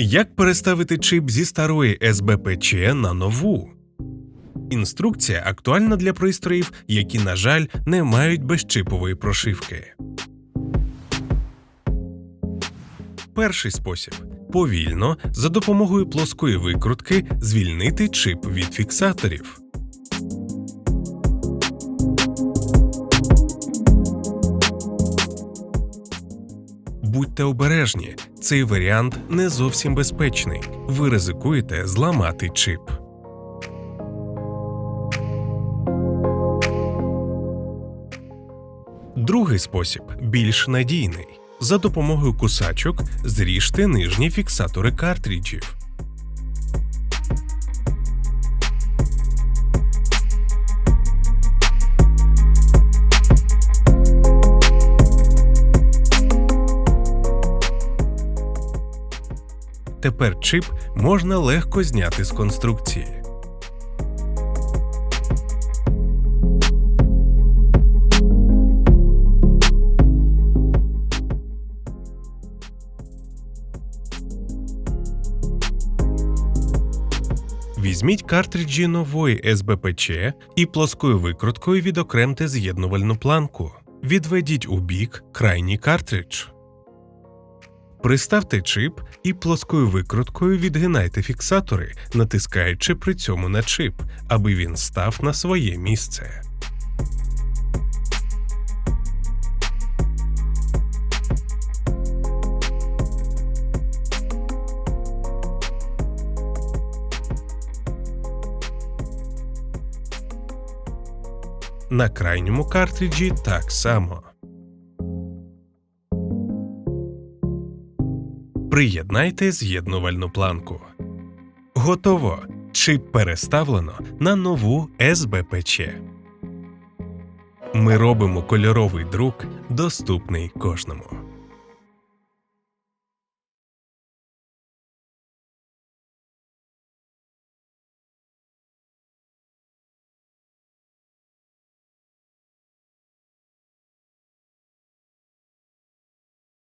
Як переставити чип зі старої СБПЧ на нову? Інструкція актуальна для пристроїв, які, на жаль, не мають безчипової прошивки. Перший спосіб повільно за допомогою плоскої викрутки звільнити чип від фіксаторів. Будьте обережні, цей варіант не зовсім безпечний. Ви ризикуєте зламати чип. Другий спосіб більш надійний. За допомогою кусачок зріжте нижні фіксатори картриджів. Тепер чип можна легко зняти з конструкції. Візьміть картриджі нової СБПЧ і плоскою викруткою відокремте з'єднувальну планку. Відведіть у бік крайній картридж. Приставте чип і плоскою викруткою відгинайте фіксатори, натискаючи при цьому на чип, аби він став на своє місце. На крайньому картриджі так само. Приєднайте з'єднувальну планку. Готово. чи переставлено на нову СБПЧ. Ми робимо кольоровий друк доступний кожному.